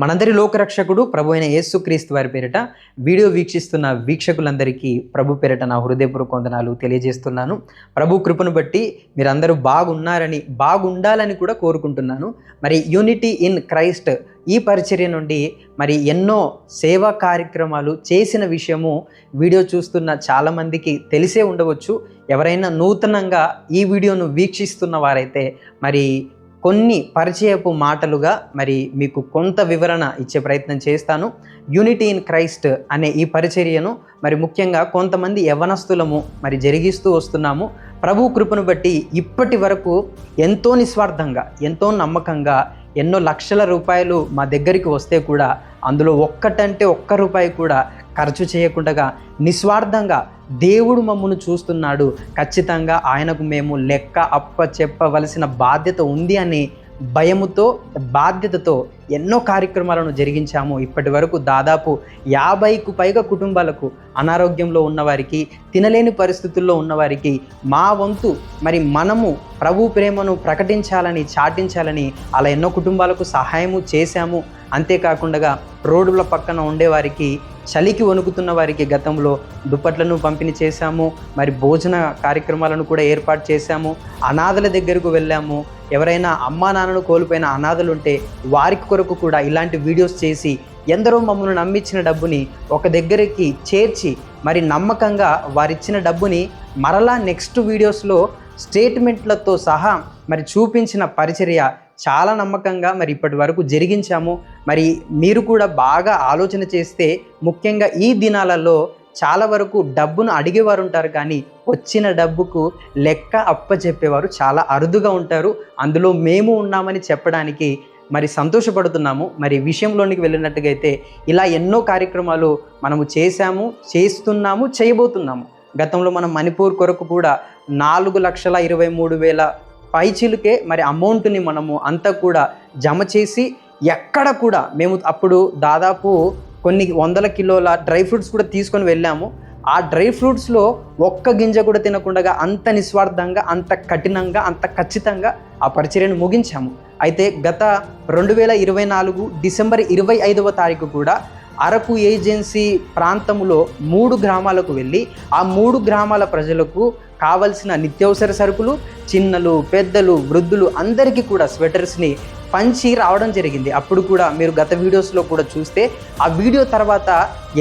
మనందరి లోకరక్షకుడు ప్రభు అయిన యేసుక్రీస్తు వారి పేరిట వీడియో వీక్షిస్తున్న వీక్షకులందరికీ ప్రభు పేరిట నా హృదయపూర్వక వందనాలు తెలియజేస్తున్నాను. ప్రభు కృపను బట్టి మీరందరూ బాగున్నారని బాగుండాలని కూడా కోరుకుంటున్నాను. మరి యూనిటీ ఇన్ క్రైస్ట్ ఈ పరిచర్య నుండి మరి ఎన్నో సేవా కార్యక్రమాలు చేసిన విషయము వీడియో చూస్తున్న చాలామందికి తెలిసే ఉండవచ్చు. ఎవరైనా నూతనంగా ఈ వీడియోను వీక్షిస్తున్న వారైతే మరి కొన్ని పరిచయపు మాటలుగా మరి మీకు కొంత వివరణ ఇచ్చే ప్రయత్నం చేస్తాను. యూనిటీ ఇన్ క్రైస్ట్ అనే ఈ పరిచర్యను మరి ముఖ్యంగా కొంతమంది యవనస్తులము మరి జరిగిస్తూ వస్తున్నాము. ప్రభు కృపను బట్టి ఇప్పటి వరకు ఎంతో నిస్వార్థంగా ఎంతో నమ్మకంగా ఎన్నో లక్షల రూపాయలు మా దగ్గరికి వస్తే కూడా అందులో ఒక్కటంటే ఒక్క రూపాయి కూడా ఖర్చు చేయకుండా నిస్వార్థంగా దేవుడు మమ్మను చూస్తున్నాడు. ఖచ్చితంగా ఆయనకు మేము లెక్క అప్ప చెప్పవలసిన బాధ్యత ఉంది అని భయముతో బాధ్యతతో ఎన్నో కార్యక్రమాలను జరిగించాము. ఇప్పటి వరకు దాదాపు యాభైకు పైగా కుటుంబాలకు అనారోగ్యంలో ఉన్నవారికి తినలేని పరిస్థితుల్లో ఉన్నవారికి మా వంతు మరి మనము ప్రభు ప్రేమను ప్రకటించాలని చాటించాలని అలా ఎన్నో కుటుంబాలకు సహాయము చేశాము. అంతేకాకుండా రోడ్ల పక్కన ఉండేవారికి చలికి వణుకుతున్న వారికి గతంలో దుప్పట్లను పంపిణీ చేశాము. మరి భోజన కార్యక్రమాలను కూడా ఏర్పాటు చేశాము. అనాథల దగ్గరకు వెళ్ళాము. ఎవరైనా అమ్మా నాన్నను కోల్పోయిన అనాథలు ఉంటే వారికి కొరకు కూడా ఇలాంటి వీడియోస్ చేసి ఎందరో మమ్మల్ని నమ్మించిన డబ్బుని ఒక దగ్గరికి చేర్చి మరి నమ్మకంగా వారిచ్చిన డబ్బుని మరలా నెక్స్ట్ వీడియోస్లో స్టేట్మెంట్లతో సహా మరి చూపించిన పరిచర్య చాలా నమ్మకంగా మరి ఇప్పటి వరకు జరిగించాము. మరి మీరు కూడా బాగా ఆలోచన చేస్తే ముఖ్యంగా ఈ దినాలలో చాలా వరకు డబ్బును అడిగేవారు ఉంటారు కానీ వచ్చిన డబ్బుకు లెక్క అప్ప చెప్పేవారు చాలా అరుదుగా ఉంటారు. అందులో మేము ఉన్నామని చెప్పడానికి మరి సంతోషపడుతున్నాము. మరి విషయంలోనికి వెళ్ళినట్టుగా అయితే ఇలా ఎన్నో కార్యక్రమాలు మనము చేశాము చేస్తున్నాము చేయబోతున్నాము. గతంలో మనం మణిపూర్ కొరకు కూడా నాలుగు లక్షల ఇరవై మూడు వేల పైచిలుకే మరి అమౌంట్ని మనము అంతా కూడా జమ చేసి ఎక్కడ కూడా మేము అప్పుడు దాదాపు కొన్ని వందల కిలోల డ్రై ఫ్రూట్స్ కూడా తీసుకొని వెళ్ళాము. ఆ డ్రై ఫ్రూట్స్లో ఒక్క గింజ కూడా తినకుండా అంత నిస్వార్థంగా అంత కఠినంగా అంత ఖచ్చితంగా ఆ పరిచర్యను ముగించాము. అయితే గత రెండు వేల ఇరవై నాలుగు డిసెంబర్ ఇరవై ఐదవ తారీఖు కూడా అరకు ఏజెన్సీ ప్రాంతంలో మూడు గ్రామాలకు వెళ్ళి ఆ మూడు గ్రామాల ప్రజలకు కావలసిన నిత్యావసర సరుకులు చిన్నలు పెద్దలు వృద్ధులు అందరికీ కూడా స్వెటర్స్ని పంచి రావడం జరిగింది. అప్పుడు కూడా మీరు గత వీడియోస్లో కూడా చూస్తే ఆ వీడియో తర్వాత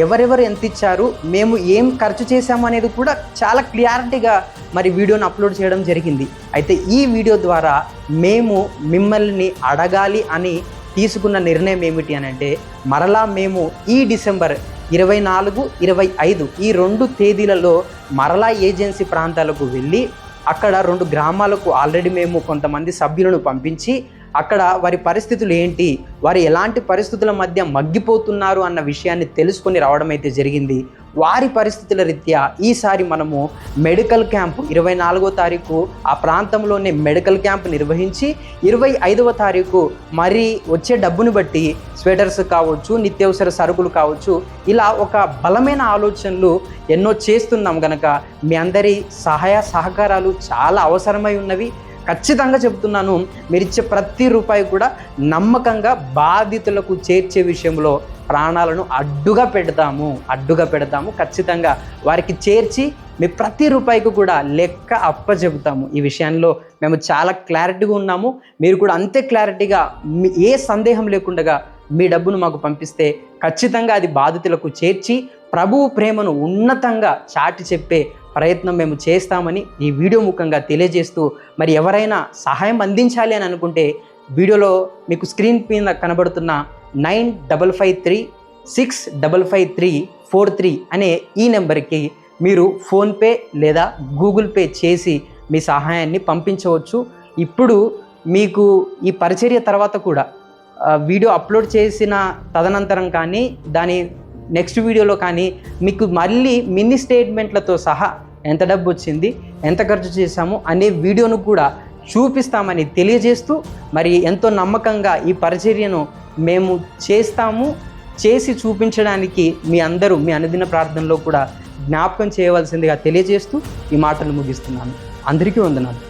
ఎవరెవరు ఎంత ఇచ్చారు మేము ఏం ఖర్చు చేశాము అనేది కూడా చాలా క్లియారిటీగా మరి వీడియోని అప్లోడ్ చేయడం జరిగింది. అయితే ఈ వీడియో ద్వారా మేము మిమ్మల్ని అడగాలి అని తీసుకున్న నిర్ణయం ఏమిటి అని అంటే మరలా మేము ఈ డిసెంబర్ ఇరవై నాలుగు ఇరవై ఐదు ఈ రెండు తేదీలలో మరలా ఏజెన్సీ ప్రాంతాలకు వెళ్ళి అక్కడ రెండు గ్రామాలకు ఆల్రెడీ మేము కొంతమంది సభ్యులను పంపించి అక్కడ వారి పరిస్థితులు ఏంటి? వారు ఎలాంటి పరిస్థితుల మధ్య మగ్గిపోతున్నారు అన్న విషయాన్ని తెలుసుకొని రావడం అయితే జరిగింది. వారి పరిస్థితుల రీత్యా ఈసారి మనము మెడికల్ క్యాంప్ ఇరవై నాలుగో తారీఖు ఆ ప్రాంతంలోనే మెడికల్ క్యాంప్ నిర్వహించి ఇరవై ఐదవ తారీఖు మరి వచ్చే డబ్బును బట్టి స్వెటర్స్ కావచ్చు నిత్యావసర సరుకులు కావచ్చు ఇలా ఒక బలమైన ఆలోచనలు ఎన్నో చేస్తున్నాం గనక మీ అందరి సహాయ సహకారాలు చాలా అవసరమై ఉన్నవి. ఖచ్చితంగా చెప్తున్నాను మీరు ఇచ్చే ప్రతి రూపాయి కూడా నమ్మకంగా బాధితులకు చేర్చే విషయంలో ప్రాణాలను అడ్డుగా పెడతాము అడ్డుగా పెడతాము. ఖచ్చితంగా వారికి చేర్చి మీ ప్రతి రూపాయికి కూడా లెక్క అప్ప చెబుతాము ఈ విషయంలో మేము చాలా క్లారిటీగా ఉన్నాము. మీరు కూడా అంతే క్లారిటీగా మీ ఏ సందేహం లేకుండా మీ డబ్బును మాకు పంపిస్తే ఖచ్చితంగా అది బాధితులకు చేర్చి ప్రభువు ప్రేమను ఉన్నతంగా చాటి చెప్పే ప్రయత్నం మేము చేస్తామని ఈ వీడియో ముఖంగా తెలియజేస్తూ మరి ఎవరైనా సహాయం అందించాలి అని అనుకుంటే వీడియోలో మీకు స్క్రీన్ మీద కనబడుతున్న nine double five three six double five three four three అనే ఈ నెంబర్కి మీరు ఫోన్పే లేదా గూగుల్ పే చేసి మీ సహాయాన్ని పంపించవచ్చు. ఇప్పుడు మీకు ఈ పరిచర్య తర్వాత కూడా వీడియో అప్లోడ్ చేసిన తదనంతరం కానీ దాని నెక్స్ట్ వీడియోలో కానీ మీకు మళ్ళీ మినీ స్టేట్మెంట్లతో సహా ఎంత డబ్బు వచ్చింది ఎంత ఖర్చు చేశాము అనే వీడియోను కూడా చూపిస్తామని తెలియజేస్తూ మరి ఎంతో నమ్మకంగా ఈ పరిచర్యను మేము చేస్తాము చేసి చూపించడానికి మీ అందరూ మీ అనుదిన ప్రార్థనలో కూడా జ్ఞాపకం చేయవలసిందిగా తెలియజేస్తూ ఈ మాటలు ముగిస్తున్నాను. అందరికీ వందనాలు.